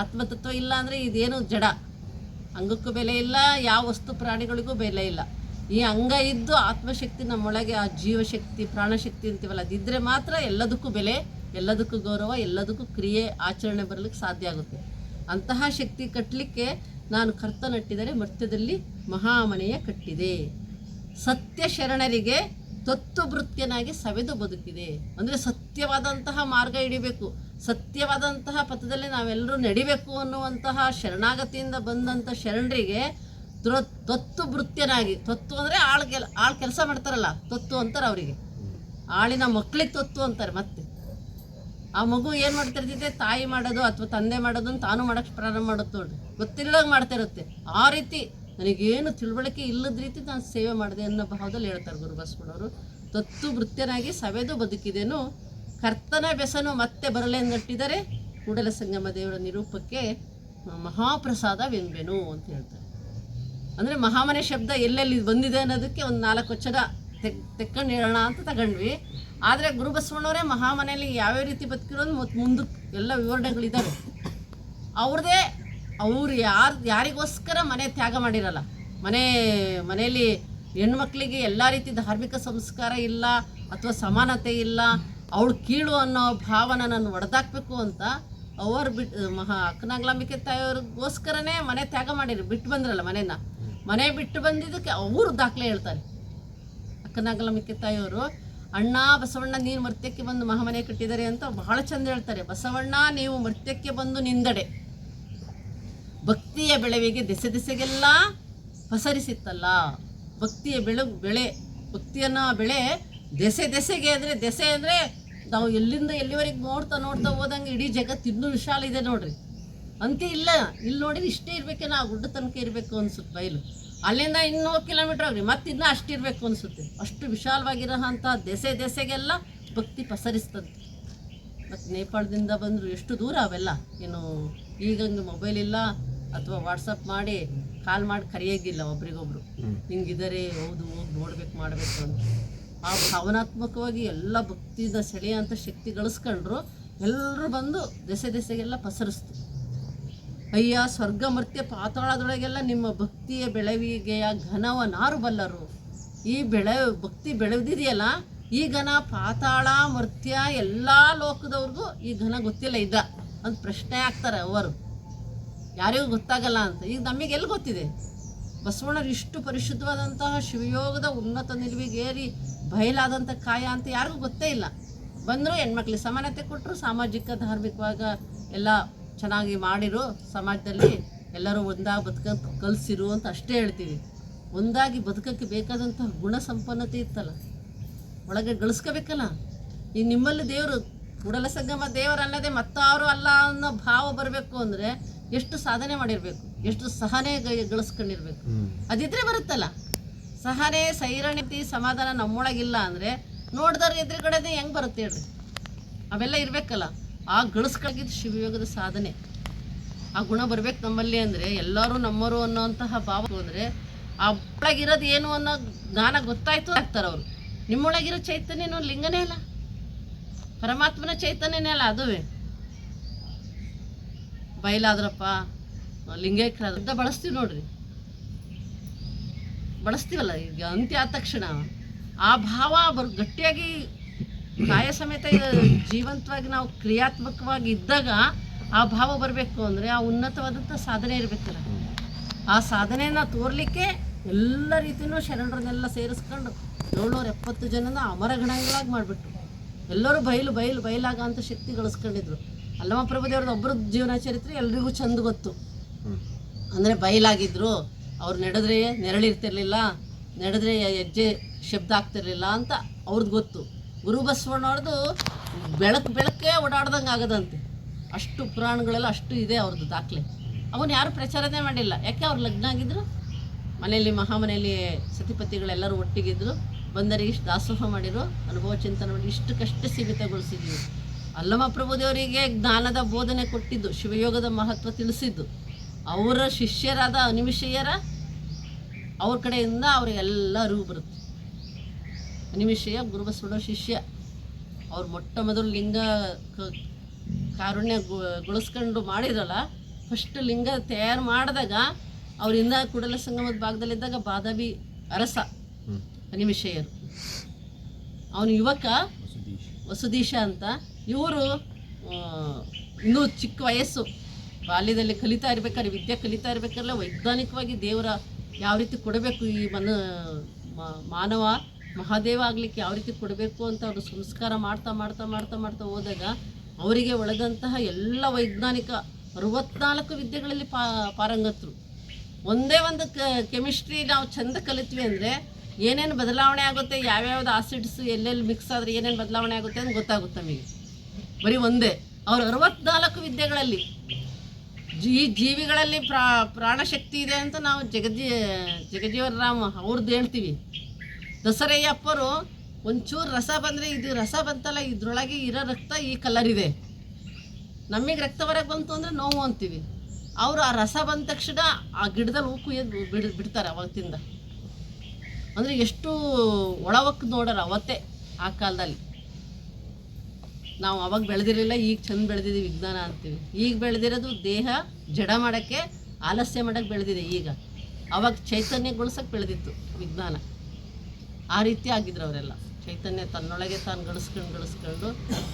ಆತ್ಮತತ್ವ ಇಲ್ಲ ಅಂದರೆ ಇದೇನು ಜಡ. ಅಂಗಕ್ಕೂ ಬೆಲೆ ಇಲ್ಲ, ಯಾವ ವಸ್ತು ಪ್ರಾಣಿಗಳಿಗೂ ಬೆಲೆ ಇಲ್ಲ. ಈ ಅಂಗ ಇದ್ದು ಆತ್ಮಶಕ್ತಿ ನಮ್ಮೊಳಗೆ ಆ ಜೀವಶಕ್ತಿ, ಪ್ರಾಣಶಕ್ತಿ ಅಂತೀವಲ್ಲ ಅದಿದ್ದರೆ ಮಾತ್ರ ಎಲ್ಲದಕ್ಕೂ ಬೆಲೆ, ಎಲ್ಲದಕ್ಕೂ ಗೌರವ, ಎಲ್ಲದಕ್ಕೂ ಕ್ರಿಯೆ, ಆಚರಣೆ ಬರಲಿಕ್ಕೆ ಸಾಧ್ಯ ಆಗುತ್ತೆ. ಅಂತಹ ಶಕ್ತಿ ಕಟ್ಟಲಿಕ್ಕೆ ನಾನು ಕರ್ತ ನಟ್ಟಿದರೆ ಮರ್ತ್ಯದಲ್ಲಿ ಮಹಾಮನೆಯ ಕಟ್ಟಿದೆ. ಸತ್ಯ ಶರಣರಿಗೆ ತತ್ವಭೃತ್ಯನಾಗಿ ಸವೆದು ಬದುಕಿದೆ. ಅಂದರೆ ಸತ್ಯವಾದಂತಹ ಮಾರ್ಗ ಹಿಡಿಬೇಕು. ಸತ್ಯವಾದಂತಹ ಪಥದಲ್ಲಿ ನಾವೆಲ್ಲರೂ ನಡಿಬೇಕು ಅನ್ನುವಂತಹ ಶರಣಾಗತಿಯಿಂದ ಬಂದಂಥ ಶರಣರಿಗೆ ದೃ ತತ್ತು ಭೃತ್ಯನಾಗಿ ತತ್ತು ಅಂದರೆ ಆಳ್ ಕೆಲ, ಆಳ್ ಕೆಲಸ ಮಾಡ್ತಾರಲ್ಲ ತತ್ತು ಅಂತಾರೆ ಅವರಿಗೆ. ಆಳಿನ ಮಕ್ಳಿಗೆ ತತ್ತು ಅಂತಾರೆ ಮತ್ತೆ. ಆ ಮಗು ಏನು ಮಾಡ್ತಿರ್ತೈತೆ ತಾಯಿ ಮಾಡೋದು ಅಥವಾ ತಂದೆ ಮಾಡೋದು ತಾನು ಮಾಡೋಕ್ಕೆ ಪ್ರಾರಂಭ ಮಾಡುತ್ತೆ ನೋಡ್ರಿ. ಗೊತ್ತಿಲ್ಲದಾಗ ಮಾಡ್ತಾ ಇರುತ್ತೆ. ಆ ರೀತಿ ನನಗೇನು ತಿಳುವಳಿಕೆ ಇಲ್ಲದ ರೀತಿ ನಾನು ಸೇವೆ ಮಾಡಿದೆ ಅನ್ನೋ ಭಾವದಲ್ಲಿ ಹೇಳ್ತಾರೆ ಗುರು ಬಸವಣ್ಣವರು. ತತ್ತು ವೃತ್ಯನಾಗಿ ಸವೆದು ಬದುಕಿದೆನು, ಕರ್ತನ ಬೆಸನು ಮತ್ತೆ ಬರಲೆಂದಟ್ಟಿದರೆ ಕೂಡಲ ಸಂಗಮ ದೇವರ ನಿರೂಪಕ್ಕೆ ಮಹಾಪ್ರಸಾದವೆಂಬೆನು ಅಂತ ಹೇಳ್ತಾರೆ. ಅಂದರೆ ಮಹಾಮನೆ ಶಬ್ದ ಎಲ್ಲೆಲ್ಲಿ ಬಂದಿದೆ ಅನ್ನೋದಕ್ಕೆ ಒಂದು ನಾಲ್ಕು ವಚನ ತೆಕ್ ತೆಕ್ಕೊಂಡು ಹೇಳೋಣ ಅಂತ ತಗೊಂಡ್ವಿ. ಆದರೆ ಗುರುಬಸವಣ್ಣವರೇ ಮಹಾಮನೆಯಲ್ಲಿ ಯಾವ್ಯಾವ ರೀತಿ ಬದುಕಿರೋದು ಮತ್ತು ಮುಂದಕ್ಕೆ ಎಲ್ಲ ವಿವರಣೆಗಳಿದ್ದಾವೆ ಅವ್ರದ್ದೇ ಅವ್ರು ಯಾರು, ಯಾರಿಗೋಸ್ಕರ ಮನೆ ತ್ಯಾಗ ಮಾಡಿರಲ್ಲ. ಮನೆ, ಮನೆಯಲ್ಲಿ ಹೆಣ್ಮಕ್ಳಿಗೆ ಎಲ್ಲ ರೀತಿ ಧಾರ್ಮಿಕ ಸಂಸ್ಕಾರ ಇಲ್ಲ, ಅಥವಾ ಸಮಾನತೆ ಇಲ್ಲ, ಅವಳು ಕೀಳು ಅನ್ನೋ ಭಾವನ ನಾನು ಒಡೆದಾಕ್ಬೇಕು ಅಂತ ಅವರು ಬಿಟ್ಟು ಮಹಾ ಅಕ್ಕನಾಗ್ಲಾಂಬಿಕೆ ತಾಯಿಯವ್ರಿಗೋಸ್ಕರನೇ ಮನೆ ತ್ಯಾಗ ಮಾಡಿರಿ ಬಿಟ್ಟು ಬಂದ್ರಲ್ಲ ಮನೆನ. ಮನೆ ಬಿಟ್ಟು ಬಂದಿದ್ದಕ್ಕೆ ಅವರು ದಾಖಲೆ ಹೇಳ್ತಾರೆ. ಅಕ್ಕನಾಗ್ಲಾಂಬಿಕೆ ತಾಯಿಯವರು ಅಣ್ಣ, ಬಸವಣ್ಣ, ನೀನು ಮರ್ತ್ಯಕ್ಕೆ ಬಂದು ಮಹಾಮನೆ ಕಟ್ಟಿದ್ದಾರೆ ಅಂತ ಬಹಳ ಚಂದ ಹೇಳ್ತಾರೆ. ಬಸವಣ್ಣ, ನೀವು ಮರ್ತ್ಯಕ್ಕೆ ಬಂದು ನಿಂದಡೆ. ಭಕ್ತಿಯ ಬೆಳವಿಗೆ ದೆಸೆ ದೆಸೆಗೆಲ್ಲ ಪಸರಿಸಿತ್ತಲ್ಲ. ಭಕ್ತಿಯ ಬೆಳೆ ಬೆಳೆ, ಭಕ್ತಿಯನ್ನ ಬೆಳೆ ದೆಸೆ ದೆಸೆಗೆ ಅಂದರೆ, ದೆಸೆ ಅಂದರೆ ನಾವು ಎಲ್ಲಿಂದ ಎಲ್ಲಿವರೆಗೆ ನೋಡ್ತಾ ನೋಡ್ತಾ ಹೋದಂಗೆ ಇಡೀ ಜಗತ್ತು ಇನ್ನೂ ವಿಶಾಲ ಇದೆ ನೋಡ್ರಿ. ಅಂತ ಇಲ್ಲ. ಇಲ್ಲಿ ನೋಡಿದ್ರೆ ಇಷ್ಟೇ ಇರಬೇಕೇನೋ ಆ ಗುಡ್ಡ ತನಕ ಇರಬೇಕು ಅನ್ಸುತ್ತೆ ಬಯಲು ಅಲ್ಲಿಂದ ಇನ್ನೂ ಕಿಲೋಮೀಟ್ರ್ ಆಗ್ರಿ ಮತ್ತೆ ಇನ್ನೂ ಅಷ್ಟಿರಬೇಕು ಅನಿಸುತ್ತೆ. ಅಷ್ಟು ವಿಶಾಲವಾಗಿರೋ ಅಂಥ ದೆಸೆ ದೆಸೆಗೆಲ್ಲ ಭಕ್ತಿ ಪಸರಿಸ್ತದೆ. ಮತ್ತು ನೇಪಾಳದಿಂದ ಬಂದರು ಎಷ್ಟು ದೂರ ಅವೆಲ್ಲ. ಏನು, ಈಗ ಮೊಬೈಲ್ ಇಲ್ಲ. ಅಥವಾ ವಾಟ್ಸಪ್ ಮಾಡಿ ಕಾಲ್ ಮಾಡಿ ಕರೆಯೋಗಿಲ್ಲ ಒಬ್ರಿಗೊಬ್ರು. ಹಿಂಗಿದಾರೆ ಹೌದು ಹೋಗಿ ನೋಡ್ಬೇಕು ಮಾಡಬೇಕು ಅಂತ. ಆ ಭಾವನಾತ್ಮಕವಾಗಿ ಎಲ್ಲ ಭಕ್ತಿಯಿಂದ ಸೆಳೆಯೋಂಥ ಶಕ್ತಿ ಗಳಿಸ್ಕೊಂಡ್ರು ಎಲ್ಲರೂ ಬಂದು ದೆಸೆ ದೆಸೆಗೆಲ್ಲ ಪಸರಿಸ್ತು. ಅಯ್ಯ ಸ್ವರ್ಗ ಮರ್ತ್ಯ ಪಾತಾಳದೊಳಗೆಲ್ಲ ನಿಮ್ಮ ಭಕ್ತಿಯ ಬೆಳವಿಗೆಯ ಘನವ ನಾರು ಬಲ್ಲರು. ಈ ಬೆಳೆ ಭಕ್ತಿ ಬೆಳೆದಿದೆಯಲ್ಲ ಈ ಘನ ಪಾತಾಳ ಮರ್ತ್ಯ ಎಲ್ಲ ಲೋಕದವ್ರಿಗೂ ಈ ಘನ ಗೊತ್ತಿಲ್ಲ ಇದ್ದ ಅಂತ ಪ್ರಶ್ನೆ ಆಗ್ತಾರೆ ಅವರು. ಯಾರಿಗೂ ಗೊತ್ತಾಗಲ್ಲ ಅಂತ. ಈಗ ನಮಗೆ ಎಲ್ಲಿ ಗೊತ್ತಿದೆ? ಬಸವಣ್ಣರು ಇಷ್ಟು ಪರಿಶುದ್ಧವಾದಂತಹ ಶಿವಯೋಗದ ಉನ್ನತ ನಿಲುವಿಗೇರಿ ಬಯಲಾದಂಥ ಕಾಯ ಅಂತ ಯಾರಿಗೂ ಗೊತ್ತೇ ಇಲ್ಲ. ಬಂದರೂ ಹೆಣ್ಮಕ್ಳಿಗೆ ಸಮಾನತೆ ಕೊಟ್ಟರು ಸಾಮಾಜಿಕ, ಧಾರ್ಮಿಕವಾಗ ಎಲ್ಲ ಚೆನ್ನಾಗಿ ಮಾಡಿರು, ಸಮಾಜದಲ್ಲಿ ಎಲ್ಲರೂ ಒಂದಾಗಿ ಬದುಕಂತ ಕಲಿಸಿರು ಅಂತ ಅಷ್ಟೇ ಹೇಳ್ತೀವಿ. ಒಂದಾಗಿ ಬದುಕಕ್ಕೆ ಬೇಕಾದಂತಹ ಗುಣ ಸಂಪನ್ನತೆ ಇತ್ತಲ್ಲ. ಒಳಗೆ ಗಳಿಸ್ಕೋಬೇಕಲ್ಲ. ಈಗ ನಿಮ್ಮಲ್ಲಿ ದೇವರು ಕೂಡಲ ಸಂಗಮ ದೇವರಲ್ಲದೆ ಮತ್ತಾರು ಅಲ್ಲ ಅನ್ನೋ ಭಾವ ಬರಬೇಕು ಅಂದರೆ ಎಷ್ಟು ಸಾಧನೆ ಮಾಡಿರಬೇಕು ಎಷ್ಟು ಸಹನೆ ಗಳಿಸ್ಕೊಂಡಿರ್ಬೇಕು. ಅದಿದ್ರೆ ಬರುತ್ತಲ್ಲ. ಸಹನೆ ಸೈರಣಿತಿ ಸಮಾಧಾನ ನಮ್ಮೊಳಗಿಲ್ಲ ಅಂದರೆ ನೋಡ್ದವ್ರ ಕಡೆನೇ ಹೆಂಗ್ ಬರುತ್ತೆ ಹೇಳ್ರಿ? ಅವೆಲ್ಲ ಇರಬೇಕಲ್ಲ. ಆ ಗಳಿಸ್ಕೊಳಗಿದ್ ಶಿವಯೋಗದ ಸಾಧನೆ. ಆ ಗುಣ ಬರ್ಬೇಕು ನಮ್ಮಲ್ಲಿ ಅಂದ್ರೆ ಎಲ್ಲರೂ ನಮ್ಮರು ಅನ್ನೋಂತಹ ಭಾವ ಅಂದ್ರೆ ಆ ಒಳಗಿರೋದು ಏನು ಅನ್ನೋ ಜ್ಞಾನ ಗೊತ್ತಾಯ್ತು ಆಗ್ತಾರ ಅವರು. ನಿಮ್ಮೊಳಗಿರೋ ಚೈತನ್ಯನೂ ಲಿಂಗನೇ ಅಲ್ಲ. ಪರಮಾತ್ಮನ ಚೈತನ್ಯನೇ ಅಲ್ಲ ಅದುವೇ. ಬಯಲಾದ್ರಪ್ಪ ಲಿಂಗೈಕ್ಯ ಅಂತ ಬಳಸ್ತೀವಿ ನೋಡ್ರಿ. ಬಳಸ್ತೀವಲ್ಲ, ಈಗ ಅಂತ್ಯ ಆದ ತಕ್ಷಣ ಆ ಭಾವ ಬರ್, ಗಟ್ಟಿಯಾಗಿ ಕಾಯ ಸಮೇತ ಜೀವಂತವಾಗಿ ನಾವು ಕ್ರಿಯಾತ್ಮಕವಾಗಿ ಇದ್ದಾಗ ಆ ಭಾವ ಬರಬೇಕು ಅಂದರೆ ಆ ಉನ್ನತವಾದಂಥ ಸಾಧನೆ ಇರಬೇಕಲ್ಲ. ಆ ಸಾಧನೆಯನ್ನು ತೋರ್ಲಿಕ್ಕೆ ಎಲ್ಲ ರೀತಿಯೂ ಶರಣರನ್ನೆಲ್ಲ ಸೇರಿಸ್ಕೊಂಡು ಏಳ್ನೂರ ಎಪ್ಪತ್ತು ಜನನ ಅಮರ ಗಣಗಳಾಗಿ ಮಾಡಿಬಿಟ್ರು. ಎಲ್ಲರೂ ಬಯಲು ಬಯಲು ಬಯಲಾಗ ಅಂತ ಶಕ್ತಿ ಗಳಿಸ್ಕೊಂಡಿದ್ರು. ಅಲ್ಲಮ ಪ್ರಭುದೇವ್ರದ್ದು ಒಬ್ಬರ ಜೀವನ ಚರಿತ್ರೆ ಎಲ್ರಿಗೂ ಚಂದ ಗೊತ್ತು. ಅಂದರೆ ಬಯಲಾಗಿದ್ರು ಅವ್ರು ನಡೆದ್ರೆ ನೆರಳಿರ್ತಿರ್ಲಿಲ್ಲ ನಡೆದ್ರೆ ಹೆಜ್ಜೆ ಶಬ್ದ ಆಗ್ತಿರ್ಲಿಲ್ಲ ಅಂತ ಅವ್ರದ್ದು ಗೊತ್ತು. ಗುರು ಬಸವಣ್ಣವ್ರದ್ದು ಬೆಳಕು ಬೆಳಕೇ ಓಡಾಡ್ದಂಗೆ ಆಗದಂತೆ. ಅಷ್ಟು ಪುರಾಣಗಳೆಲ್ಲ ಅಷ್ಟು ಇದೆ ಅವ್ರದ್ದು ದಾಖಲೆ. ಅವನು ಯಾರು ಪ್ರಚಾರನೇ ಮಾಡಿಲ್ಲ. ಯಾಕೆ ಅವ್ರು ಲಗ್ನ ಆಗಿದ್ರು? ಮನೆಯಲ್ಲಿ ಮಹಾಮನೆಯಲ್ಲಿ ಸತಿಪತಿಗಳೆಲ್ಲರೂ ಒಟ್ಟಿಗಿದ್ರು. ಬಂದರಿಗೆ ಇಷ್ಟು ದಾಸೋಹ ಮಾಡಿರು ಅನುಭವ ಚಿಂತನೆ ಮಾಡಿ ಇಷ್ಟಕ್ಕಷ್ಟೇ ಸೀಮಿತಗೊಳಿಸಿದ್ವಿ. ಅಲ್ಲಮ ಪ್ರಭುದೇವರಿಗೆ ಜ್ಞಾನದ ಬೋಧನೆ ಕೊಟ್ಟಿದ್ದು ಶಿವಯೋಗದ ಮಹತ್ವ ತಿಳಿಸಿದ್ದು. ಅವರ ಶಿಷ್ಯರಾದ ಅನಿಮಿಷೆಯರ ಅವ್ರ ಕಡೆಯಿಂದ ಅವರಿಗೆಲ್ಲ ಅರಿವು ಬರುತ್ತೆ. ಅನಿಮಿಷೆಯ ಗುರುಬಸವಣ್ಣ ಶಿಷ್ಯ ಅವ್ರು ಮೊಟ್ಟ ಮೊದಲು ಲಿಂಗ ಕಾರುಣ್ಯ ಗೊಳಿಸ್ಕೊಂಡು ಮಾಡಿರಲ್ಲ ಫಸ್ಟ್ ಲಿಂಗ ತಯಾರು ಮಾಡಿದಾಗ ಅವರಿಂದ ಕೂಡಲ ಸಂಗಮದ ಭಾಗದಲ್ಲಿದ್ದಾಗ ಬಾದಾಬಿ ಅರಸ ಅನಿಮಿಷೆಯರು. ಅವನು ಯುವಕ ವಸುದೀಶ ಅಂತ. ಇವರು ಇನ್ನೂ ಚಿಕ್ಕ ವಯಸ್ಸು. ಬಾಲ್ಯದಲ್ಲಿ ಕಲಿತಾ ಇರ್ಬೇಕಾದ್ರೆ, ವಿದ್ಯೆ ಕಲಿತಾ ಇರಬೇಕಲ್ಲ ವೈಜ್ಞಾನಿಕವಾಗಿ ದೇವರ ಯಾವ ರೀತಿ ಕೊಡಬೇಕು, ಈ ಮನ ಮಾನವ, ಮಹಾದೇವ ಆಗಲಿಕ್ಕೆ ಯಾವ ರೀತಿ ಕೊಡಬೇಕು ಅಂತ ಅವರು ಸಂಸ್ಕಾರ ಮಾಡ್ತಾ ಮಾಡ್ತಾ ಮಾಡ್ತಾ ಮಾಡ್ತಾ ಹೋದಾಗ ಅವರಿಗೆ ಒಳದಂತಹ ಎಲ್ಲ ವೈಜ್ಞಾನಿಕ ಅರವತ್ನಾಲ್ಕು ವಿದ್ಯೆಗಳಲ್ಲಿ ಪಾ, ಪಾರಂಗತರು. ಒಂದೇ ಒಂದು ಕೆಮಿಸ್ಟ್ರಿ ನಾವು ಚಂದ ಕಲಿತ್ವಿ ಅಂದರೆ ಏನೇನು ಬದಲಾವಣೆ ಆಗುತ್ತೆ, ಯಾವ್ಯಾವ್ದು ಆಸಿಡ್ಸ್ ಎಲ್ಲೆಲ್ಲಿ ಮಿಕ್ಸ್ ಆದರೆ ಏನೇನು ಬದಲಾವಣೆ ಆಗುತ್ತೆ ಅಂತ ಗೊತ್ತಾಗುತ್ತೆ ನಮಗೆ. ಬರೀ ಒಂದೇ. ಅವರು ಅರವತ್ನಾಲ್ಕು ವಿದ್ಯೆಗಳಲ್ಲಿ ಈ ಜೀವಿಗಳಲ್ಲಿ ಪ್ರಾ, ಪ್ರಾಣಶಕ್ತಿ ಇದೆ ಅಂತ ನಾವು ಜಗಜೀ ಜಗಜೀವನ್ ರಾಮ ಅವ್ರದ್ದು ಹೇಳ್ತೀವಿ. ದಸರೆಯಪ್ಪರು ಒಂಚೂರು ರಸ ಬಂದರೆ ಇದು ರಸ ಬಂತಲ್ಲ, ಇದ್ರೊಳಗೆ ಇರೋ ರಕ್ತ ಈ ಕಲರ್ ಇದೆ. ನಮಗೆ ರಕ್ತ ಹೊರಗೆ ಬಂತು ಅಂದರೆ ನೋವು ಅಂತೀವಿ. ಅವರು ಆ ರಸ ಬಂದ ತಕ್ಷಣ ಆ ಗಿಡದಲ್ಲಿ ಹೂ ಕುಯ್ಯೋದು ಬಿಡ್, ಬಿಡ್ತಾರೆ ಅವತ್ತಿಂದ. ಅಂದರೆ ಎಷ್ಟು ಒಳವಕ್ಕೆ ನೋಡೋರು ಅವತ್ತೇ ಆ ಕಾಲದಲ್ಲಿ. ನಾವು ಅವಾಗ ಬೆಳೆದಿರಲಿಲ್ಲ, ಈಗ ಚಂದ ಬೆಳೆದಿದ್ದೀವಿ ವಿಜ್ಞಾನ ಅಂತೀವಿ. ಈಗ ಬೆಳೆದಿರೋದು ದೇಹ ಜಡ ಮಾಡೋಕ್ಕೆ, ಆಲಸ್ಯ ಮಾಡೋಕ್ಕೆ ಬೆಳೆದಿದೆ ಈಗ. ಅವಾಗ ಚೈತನ್ಯಗೊಳಿಸೋಕೆ ಬೆಳೆದಿತ್ತು ವಿಜ್ಞಾನ. ಆ ರೀತಿ ಆಗಿದ್ರು ಅವರೆಲ್ಲ. ಚೈತನ್ಯ ತನ್ನೊಳಗೆ ತಾನು ಗಳಿಸ್ಕೊಂಡು ಗಳಿಸ್ಕೊಂಡು,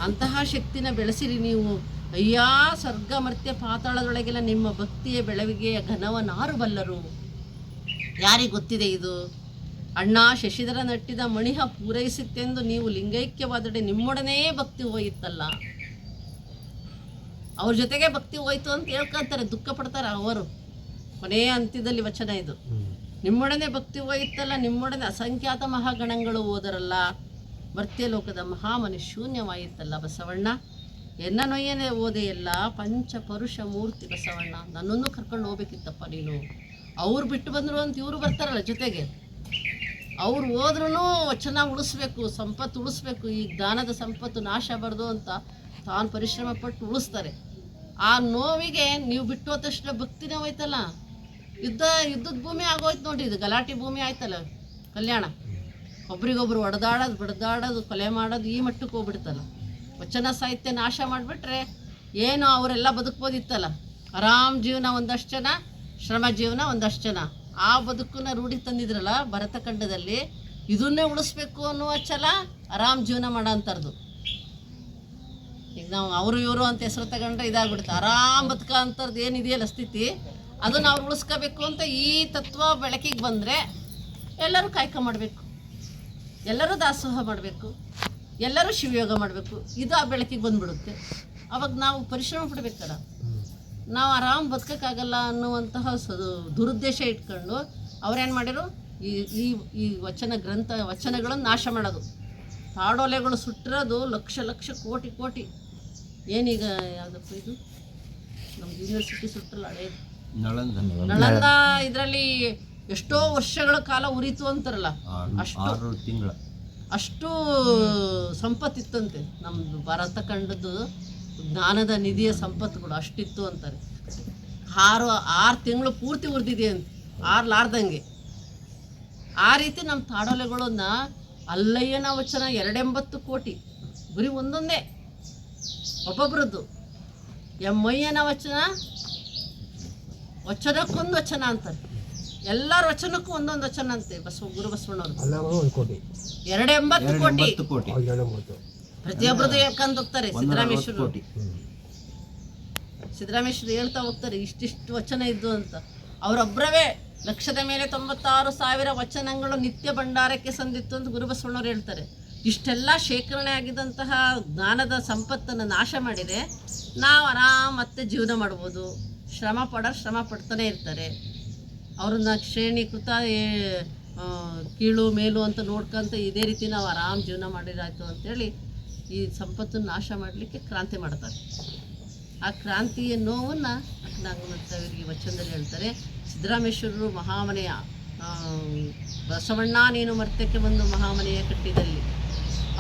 ಅಂತಹ ಶಕ್ತಿನ ಬೆಳೆಸಿರಿ ನೀವು. ಅಯ್ಯಾ ಸ್ವರ್ಗ ಮರ್ತ್ಯ ಪಾತಾಳದೊಳಗೆಲ್ಲ ನಿಮ್ಮ ಭಕ್ತಿಯ ಬೆಳವಿಗೆಯ ಘನವನಾರು ಬಲ್ಲರು. ಯಾರಿಗೆ ಗೊತ್ತಿದೆ ಇದು? ಅಣ್ಣ ಶಶಿಧರ ನಟ್ಟಿದ ಮಣಿಹ ಪೂರೈಸುತ್ತೆಂದು ನೀವು ಲಿಂಗೈಕ್ಯವಾದಡೆ ನಿಮ್ಮೊಡನೆ ಭಕ್ತಿ ಹೋಯಿತಲ್ಲ ಅವ್ರ ಜೊತೆಗೆ ಭಕ್ತಿ ಹೋಯ್ತು ಅಂತ ಹೇಳ್ಕೊಂತಾರೆ ದುಃಖ ಪಡ್ತಾರೆ ಅವರು. ಕೊನೆಯ ಅಂತ್ಯದಲ್ಲಿ ವಚನ ಇದು. ನಿಮ್ಮೊಡನೆ ಭಕ್ತಿ ಹೋಯಿತಲ್ಲ ನಿಮ್ಮೊಡನೆ ಅಸಂಖ್ಯಾತ ಮಹಾಗಣಗಳು ಹೋದರಲ್ಲ ಮರ್ತ್ಯಲೋಕದ ಮಹಾಮನಿ ಶೂನ್ಯವಾಯಿತಲ್ಲ ಬಸವಣ್ಣ. ಎನ್ನ ನೊಯ್ಯನೆ ಓದೆಯಲ್ಲ ಪಂಚ ಪರುಷ ಮೂರ್ತಿ ಬಸವಣ್ಣ. ನನ್ನನ್ನು ಕರ್ಕೊಂಡು ಹೋಗ್ಬೇಕಿತ್ತಪ್ಪ ನೀನು. ಅವ್ರು ಬಿಟ್ಟು ಬಂದರು ಅಂತ ಇವರು ಬರ್ತಾರಲ್ಲ ಜೊತೆಗೆ. ಅವ್ರು ಹೋದ್ರೂ ವಚನ ಉಳಿಸ್ಬೇಕು, ಸಂಪತ್ತು ಉಳಿಸ್ಬೇಕು, ಈ ಜ್ಞಾನದ ಸಂಪತ್ತು ನಾಶ ಬಾರ್ದು ಅಂತ ತಾನು ಪರಿಶ್ರಮ ಪಟ್ಟು ಉಳಿಸ್ತಾರೆ. ಆ ನೋವಿಗೆ ನೀವು ಬಿಟ್ಟು ತಕ್ಷಣ ಭಕ್ತಿನೇ ಹೋಯ್ತಲ್ಲ ಯುದ್ಧ, ಯುದ್ಧದ ಭೂಮಿ ಆಗೋಯ್ತು ನೋಡಿ ಇದು ಗಲಾಟೆ ಭೂಮಿ ಆಯ್ತಲ್ಲ, ಕಲ್ಯಾಣ. ಒಬ್ರಿಗೊಬ್ರು ಹೊಡೆದಾಡೋದು ಬಡ್ದಾಡೋದು, ಕೊಲೆ ಮಾಡೋದು ಈ ಮಟ್ಟಕ್ಕೆ ಹೋಗ್ಬಿಡ್ತಲ್ಲ. ವಚನ ಸಾಹಿತ್ಯ ನಾಶ ಮಾಡಿಬಿಟ್ರೆ ಏನು ಅವರೆಲ್ಲ ಬದುಕ್ಬೋದಿತ್ತಲ್ಲ. ಆರಾಮ್ ಜೀವನ ಒಂದಷ್ಟು ಜನ, ಶ್ರಮ ಜೀವನ ಒಂದಷ್ಟು ಜನ. ಆ ಬದುಕನ್ನ ರೂಢಿ ತಂದಿದ್ರಲ್ಲ ಭರತಖಂಡದಲ್ಲಿ, ಇದನ್ನೇ ಉಳಿಸ್ಬೇಕು ಅನ್ನುವ ಛಲ ಆರಾಮ್ ಜೀವನ ಮಾಡೋಂಥದ್ದು ಈಗ ನಾವು ಅವರು ಇವರು ಅಂತ ಹೆಸರು ತಗೊಂಡ್ರೆ ಇದಾಗ್ಬಿಡುತ್ತೆ. ಆರಾಮ್ ಬದುಕ ಅಂಥದ್ದು ಏನಿದೆಯಲ್ಲ ಸ್ಥಿತಿ, ಅದನ್ನ ಅವ್ರು ಉಳಿಸ್ಕೋಬೇಕು ಅಂತ ಈ ತತ್ವ ಬೆಳಕಿಗೆ ಬಂದರೆ ಎಲ್ಲರೂ ಕಾಯ್ಕ ಮಾಡಬೇಕು. ಎಲ್ಲರೂ ದಾಸೋಹ ಮಾಡಬೇಕು. ಎಲ್ಲರೂ ಶಿವಯೋಗ ಮಾಡಬೇಕು. ಇದು ಆ ಬೆಳಕಿಗೆ ಬಂದ್ಬಿಡುತ್ತೆ. ಅವಾಗ ನಾವು ಪರಿಶ್ರಮ ಪಡ್ಬೇಕಲ್ಲ. ನಾವು ಆರಾಮ್ ಬದುಕೋಕ್ಕಾಗಲ್ಲ ಅನ್ನುವಂತಹ ದುರುದ್ದೇಶ ಇಟ್ಕೊಂಡು ಅವ್ರೇನು ಮಾಡಿರು ಈ ಈ ಈ ವಚನ ಗ್ರಂಥ ವಚನಗಳನ್ನು ನಾಶ ಮಾಡೋದು. ತಾಡೋಲೆಗಳು ಸುಟ್ಟಿರೋದು ಲಕ್ಷ ಲಕ್ಷ ಕೋಟಿ ಕೋಟಿ. ಏನೀಗ ಯಾವುದಪ್ಪ ಇದು? ನಮ್ಮ ಯೂನಿವರ್ಸಿಟಿ ಸುಟ್ಟಲ್ಲ ಹಳೇದು. ನಳಂದ ಇದರಲ್ಲಿ ಎಷ್ಟೋ ವರ್ಷಗಳ ಕಾಲ ಉರಿತು ಅಂತಾರಲ್ಲ. ಅಷ್ಟು ತಿಂಗಳ. ಅಷ್ಟು ಸಂಪತ್ತಿತ್ತಂತೆ ನಮ್ಮದು ಭಾರತ ಖಂಡದ್ದು. ಜ್ಞಾನದ ನಿಧಿಯ ಸಂಪತ್ತುಗಳು ಅಷ್ಟಿತ್ತು ಅಂತಾರೆ. ಆರು ಆರು ತಿಂಗಳು ಪೂರ್ತಿ ಉರಿದಿದೆ ಅಂತ ಆರ್ಲಾರ್ದಂಗೆ. ಆ ರೀತಿ ನಮ್ಮ ತಾಡೋಲೆಗಳನ್ನ ಅಲ್ಲಯ್ಯನ ವಚನ ಎರಡೆಂಬತ್ತು ಕೋಟಿ ಬರೀ ಒಂದೊಂದೇ ಒಬ್ಬೊಬ್ರದ್ದು. ಎಮ್ಮಯ್ಯನ ವಚನ ವಚನಕ್ಕೊಂದು ವಚನ ಅಂತಾರೆ. ಎಲ್ಲರ ವಚನಕ್ಕೂ ಒಂದೊಂದು ವಚನ ಅಂತೆ ಬಸವ ಗುರು ಬಸವಣ್ಣವ್ರು ಎರಡೆಂಬತ್ತು ಕೋಟಿ. ಪ್ರತಿಯೊಬ್ಬರದ್ದು ಹೇಳ್ಕೊಂಡು ಹೋಗ್ತಾರೆ ಸಿದ್ದರಾಮೇಶ್ವರು ಸಿದ್ದರಾಮೇಶ್ವರು ಹೇಳ್ತಾ ಹೋಗ್ತಾರೆ ಇಷ್ಟಿಷ್ಟು ವಚನ ಇದ್ದು ಅಂತ. ಅವರೊಬ್ಬರವೇ ಲಕ್ಷದ ಮೇಲೆ ತೊಂಬತ್ತಾರು ಸಾವಿರ ವಚನಗಳು ನಿತ್ಯ ಭಂಡಾರಕ್ಕೆ ಸಂದಿತ್ತು ಅಂತ ಗುರುಬಸವಣ್ಣವ್ರು ಹೇಳ್ತಾರೆ. ಇಷ್ಟೆಲ್ಲ ಶೇಖರಣೆ ಆಗಿದಂತಹ ಜ್ಞಾನದ ಸಂಪತ್ತನ್ನು ನಾಶ ಮಾಡಿದೆ ನಾವು ಆರಾಮ್ ಮತ್ತೆ ಜೀವನ ಮಾಡ್ಬೋದು. ಶ್ರಮ ಪಡೋರು ಶ್ರಮ ಪಡ್ತಾನೆ ಇರ್ತಾರೆ. ಅವ್ರನ್ನ ಶ್ರೇಣೀಕೃತ ಕೀಳು ಮೇಲು ಅಂತ ನೋಡ್ಕೊಂತ ಇದೇ ರೀತಿ ನಾವು ಆರಾಮ್ ಜೀವನ ಮಾಡಿರಾಯ್ತು ಅಂತೇಳಿ ಈ ಸಂಪತ್ತನ್ನು ನಾಶ ಮಾಡಲಿಕ್ಕೆ ಕ್ರಾಂತಿ ಮಾಡ್ತಾರೆ. ಆ ಕ್ರಾಂತಿಯ ನೋವನ್ನು ನಾಗಮಂತವರಿಗೆ ವಚನದಲ್ಲಿ ಹೇಳ್ತಾರೆ, ಸಿದ್ದರಾಮೇಶ್ವರರು ಮಹಾಮನೆಯ ಬಸವಣ್ಣ ನೀನು ಮರ್ತಕ್ಕೆ ಬಂದು ಮಹಾಮನೆಯ ಕಟ್ಟಿದಲ್ಲಿ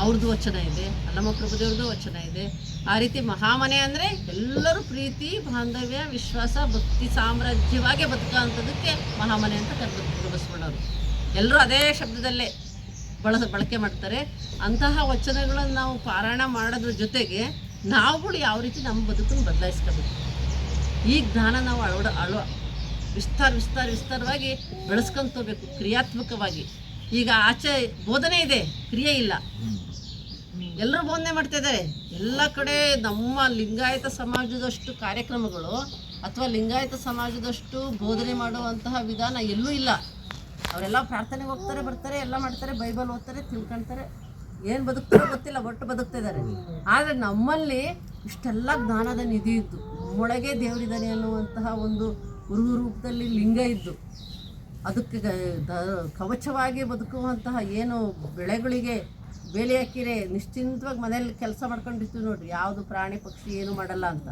ಅವ್ರದ್ದು ವಚನ ಇದೆ, ಅಲ್ಲಮ್ಮ ಪ್ರಭುದೇವ್ರದ್ದು ವಚನ ಇದೆ. ಆ ರೀತಿ ಮಹಾಮನೆ ಅಂದರೆ ಎಲ್ಲರೂ ಪ್ರೀತಿ, ಬಾಂಧವ್ಯ, ವಿಶ್ವಾಸ, ಭಕ್ತಿ, ಸಾಮ್ರಾಜ್ಯವಾಗಿ ಬದುಕೋ ಅಂಥದಕ್ಕೆ ಮಹಾಮನೆ ಅಂತ ಕರೆದ್ರು ಬಸವಣ್ಣವರು. ಎಲ್ಲರೂ ಅದೇ ಶಬ್ದದಲ್ಲೇ ಬಳಸ ಬಳಕೆ ಮಾಡ್ತಾರೆ. ಅಂತಹ ವಚನಗಳನ್ನು ನಾವು ಪಾರಾಯಣ ಮಾಡೋದ್ರ ಜೊತೆಗೆ ನಾವುಗಳು ಯಾವ ರೀತಿ ನಮ್ಮ ಬದುಕನ್ನು ಬದಲಾಯಿಸ್ಕೋಬೇಕು. ಈ ಜ್ಞಾನ ನಾವು ಅಳವಡ ಅಳ ವಿಸ್ತಾರ ವಿಸ್ತಾರ, ವಿಸ್ತಾರವಾಗಿ ಬೆಳೆಸ್ಕೊಂತ ಹೋಗ್ಬೇಕು ಕ್ರಿಯಾತ್ಮಕವಾಗಿ. ಈಗ ಆಚೆ ಬೋಧನೆ ಇದೆ, ಕ್ರಿಯೆ ಇಲ್ಲ. ಎಲ್ಲರೂ ಬೋಧನೆ ಮಾಡ್ತಾ ಇದ್ದಾರೆ ಎಲ್ಲ ಕಡೆ ನಮ್ಮ ಲಿಂಗಾಯತ ಸಮಾಜದಷ್ಟು ಕಾರ್ಯಕ್ರಮಗಳು ಅಥವಾ ಲಿಂಗಾಯತ ಸಮಾಜದಷ್ಟು ಬೋಧನೆ ಮಾಡುವಂತಹ ವಿಧಾನ ಎಲ್ಲೂ ಇಲ್ಲ. ಅವರೆಲ್ಲ ಪ್ರಾರ್ಥನೆಗೆ ಹೋಗ್ತಾರೆ, ಬರ್ತಾರೆ, ಎಲ್ಲ ಮಾಡ್ತಾರೆ, ಬೈಬಲ್ ಓದ್ತಾರೆ, ತಿಳ್ಕೊಳ್ತಾರೆ. ಏನು ಬದುಕ್ತಾರೋ ಗೊತ್ತಿಲ್ಲ, ಒಟ್ಟು ಬದುಕ್ತಿದ್ದಾರೆ ಆದರೆ ನಮ್ಮಲ್ಲಿ ಇಷ್ಟೆಲ್ಲ ಜ್ಞಾನದ ನಿಧಿ ಇತ್ತು ಒಳಗೆ ದೇವರಿದ್ದಾನೆ ಅನ್ನುವಂತಹ ಒಂದು ಗುರು ರೂಪದಲ್ಲಿ ಲಿಂಗ ಇದ್ದು, ಅದಕ್ಕೆ ಕವಚವಾಗಿ ಬದುಕುವಂತಹ ಏನು ಬೆಳೆಗಳಿಗೆ ಬೇಲಿ ಹಾಕಿರೆ ನಿಶ್ಚಿಂತವಾಗಿ ಮನೇಲಿ ಕೆಲಸ ಮಾಡ್ಕೊಂಡಿರ್ತೀವಿ ನೋಡ್ರಿ, ಯಾವುದು ಪ್ರಾಣಿ ಪಕ್ಷಿ ಏನು ಮಾಡಲ್ಲ ಅಂತ.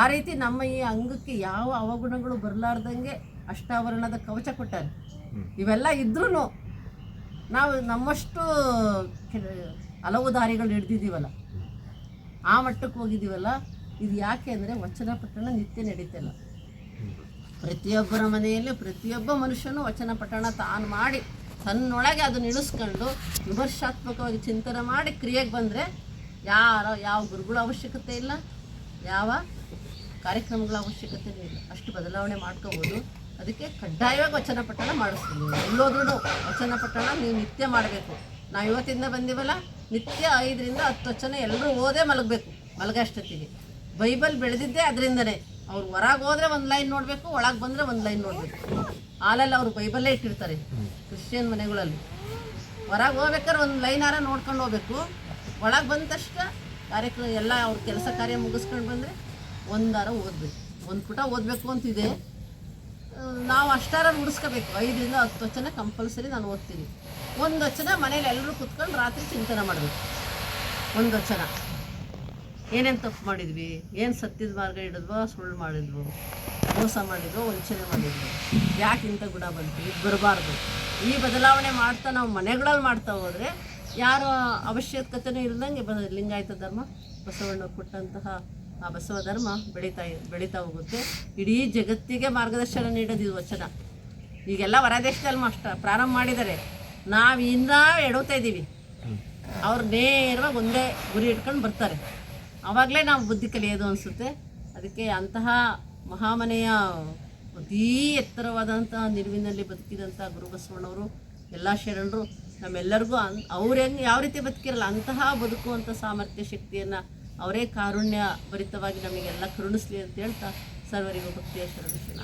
ಆ ರೀತಿ ನಮ್ಮ ಈ ಅಂಗಕ್ಕೆ ಯಾವ ಅವಗುಣಗಳು ಬರಲಾರ್ದಂಗೆ ಅಷ್ಟಾವರಣದ ಕವಚ ಕೊಟ್ಟಾರೆ. ಇವೆಲ್ಲ ಇದ್ರೂ ನಾವು ನಮ್ಮಷ್ಟು ಹಲವು ದಾರಿಗಳು ಹಿಡ್ದಿದ್ದೀವಲ್ಲ. ಆ ಮಟ್ಟಕ್ಕೆ ಹೋಗಿದ್ದೀವಲ್ಲ, ಇದು ಯಾಕೆ ಅಂದರೆ ವಚನ ಪಠಣ ನಿತ್ಯ ನಡೀತಿಲ್ಲ ಪ್ರತಿಯೊಬ್ಬರ ಮನೆಯಲ್ಲಿ ಪ್ರತಿಯೊಬ್ಬ ಮನುಷ್ಯನೂ ವಚನ ಪಠಣ ತಾನು ಮಾಡಿ ತನ್ನೊಳಗೆ ಅದನ್ನು ಇಳಿಸ್ಕೊಂಡು ವಿಮರ್ಶಾತ್ಮಕವಾಗಿ ಚಿಂತನೆ ಮಾಡಿ ಕ್ರಿಯೆಗೆ ಬಂದರೆ ಯಾರ ಯಾವ ಗುರುಗಳ ಅವಶ್ಯಕತೆ ಇಲ್ಲ, ಯಾವ ಕಾರ್ಯಕ್ರಮಗಳ ಅವಶ್ಯಕತೆ ಇಲ್ಲ. ಅಷ್ಟು ಬದಲಾವಣೆ ಮಾಡ್ಕೋಬೋದು. ಅದಕ್ಕೆ ಕಡ್ಡಾಯವಾಗಿ ವಚನ ಪಠಣ ಮಾಡಿಸ್ತೀನಿ. ಎಲ್ಲೋದ್ರೂ ವಚನ ಪಠಣ ನೀವು ನಿತ್ಯ ಮಾಡಬೇಕು. ನಾವು ಇವತ್ತಿಂದ ಬಂದೀವಲ್ಲ, ನಿತ್ಯ ಐದರಿಂದ ಹತ್ತು ವಚನ ಎಲ್ಲರೂ ಓದೇ ಮಲಗಬೇಕು ಮಲಗಷ್ಟೊತ್ತಿಗೆ ಬೈಬಲ್ ಬೆಳೆದಿದ್ದೇ ಅದರಿಂದನೇ ಅವ್ರು ಹೊರಗೆ ಹೋದರೆ ಒಂದು ಲೈನ್ ನೋಡಬೇಕು, ಒಳಗೆ ಬಂದರೆ ಒಂದು ಲೈನ್ ನೋಡಬೇಕು. ಹಾಲಲ್ಲಿ ಅವರು ಬೈಬಲ್ಲೇ ಇಟ್ಟಿರ್ತಾರೆ, ಕ್ರಿಶ್ಚಿಯನ್ ಮನೆಗಳಲ್ಲಿ. ಹೊರಗೆ ಹೋಗ್ಬೇಕಾದ್ರೆ ಒಂದು ಲೈನಾರ ನೋಡ್ಕೊಂಡು ಹೋಗ್ಬೇಕು. ಒಳಗೆ ಬಂದ ತಕ್ಷಣ ಕಾರ್ಯಕ್ರಮ ಎಲ್ಲ ಅವ್ರ ಕೆಲಸ ಕಾರ್ಯ ಮುಗಿಸ್ಕೊಂಡು ಬಂದರೆ ಒಂದಾರ ಓದಬೇಕು. ಒಂದು ಪುಟ ಓದಬೇಕು ಅಂತಿದೆ. ನಾವು ಅಷ್ಟಾರ ಮುಡಿಸ್ಕೋಬೇಕು ಐದರಿಂದ ಹತ್ತು ವಚನ ಕಂಪಲ್ಸರಿ ನಾನು ಓದ್ತೀನಿ. ಒಂದು ವಚನ ಮನೇಲಿ ಎಲ್ಲರೂ ಕುತ್ಕೊಂಡು ರಾತ್ರಿ ಚಿಂತನೆ ಮಾಡಬೇಕು. ಒಂದು ವಚನ ಏನೇನು ತಪ್ಪು ಮಾಡಿದ್ವಿ? ಏನು ಸತ್ಯದ ಮಾರ್ಗ ಹಿಡಿದ್ವೋ, ಸುಳ್ಳು ಮಾಡಿದ್ವು? ಮೋಸ ಮಾಡಿದ್ವೋ, ವಂಚನೆ ಮಾಡಿದ್ವು? ಯಾಕೆ ಇಂಥ ಗುಣ ಬಂತು? ಇದು ಬರಬಾರ್ದು. ಈ ಬದಲಾವಣೆ ಮಾಡ್ತಾ ನಾವು ಮನೆಗಳಲ್ಲಿ ಮಾಡ್ತಾ ಹೋದರೆ ಯಾರು ಅವಶ್ಯಕತೆನೂ ಇಲ್ದಂಗೆ ಬ ಲಿಂಗಾಯತ ಧರ್ಮ ಬಸವಣ್ಣ ಕೊಟ್ಟಂತಹ ಆ ಬಸವ ಧರ್ಮ ಬೆಳೀತಾ ಬೆಳೀತಾ ಹೋಗುತ್ತೆ. ಇಡೀ ಜಗತ್ತಿಗೆ ಮಾರ್ಗದರ್ಶನ ನೀಡೋದು ಇದು ವಚನ. ಈಗೆಲ್ಲ ಹೊರದೇಶದಲ್ಲಿ ಅಷ್ಟ ಪ್ರಾರಂಭ ಮಾಡಿದ್ದಾರೆ. ನಾವು ಇನ್ನೂ ಎಡುತ್ತಾ ಇದ್ದೀವಿ. ಅವ್ರು ನೇರವಾಗಿ ಒಂದೇ ಗುರಿ ಇಟ್ಕೊಂಡು ಬರ್ತಾರೆ. ಆವಾಗಲೇ ನಾವು ಬುದ್ಧಿ ಕಲಿಯೋದು ಅನಿಸುತ್ತೆ. ಅದಕ್ಕೆ ಅಂತಹ ಮಹಾಮನೆಯ ಅತೀ ಎತ್ತರವಾದಂತಹ ನಿಲುವಿನಲ್ಲಿ ಬದುಕಿದಂಥ ಗುರು ಬಸವಣ್ಣವರು, ಎಲ್ಲ ಶರಣರು, ನಮ್ಮೆಲ್ಲರಿಗೂ ಅನ್, ಅವ್ರು ಹೆಂಗೆ ಯಾವ ರೀತಿ ಬದುಕಿರಲ್ಲ, ಅಂತಹ ಬದುಕುವಂಥ ಸಾಮರ್ಥ್ಯ, ಶಕ್ತಿಯನ್ನು ಅವರೇ ಕಾರುಣ್ಯ ಭರಿತವಾಗಿ ನಮಗೆಲ್ಲ ಕರುಣಿಸ್ಲಿ ಅಂತ ಹೇಳ್ತಾ ಸರ್ವರಿಗೂ ಭಕ್ತಿಯ ಶರಣ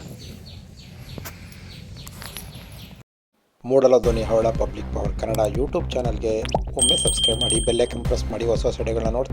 ಮೂಡಲ ಧ್ವನಿ ಹವಳ ಪಬ್ಲಿಕ್ ಪವರ್ ಕನ್ನಡ ಯೂಟ್ಯೂಬ್ ಚಾನಲ್ಗೆ ಒಮ್ಮೆ ಸಬ್ಸ್ಕ್ರೈಬ್ ಮಾಡಿ ಬೆಲ್ಲೈಕನ್ ಪ್ರೆಸ್ ಮಾಡಿ, ಹೊಸ ಹೊಸ ಸಡೆಗಳನ್ನ ನೋಡ್ತಾ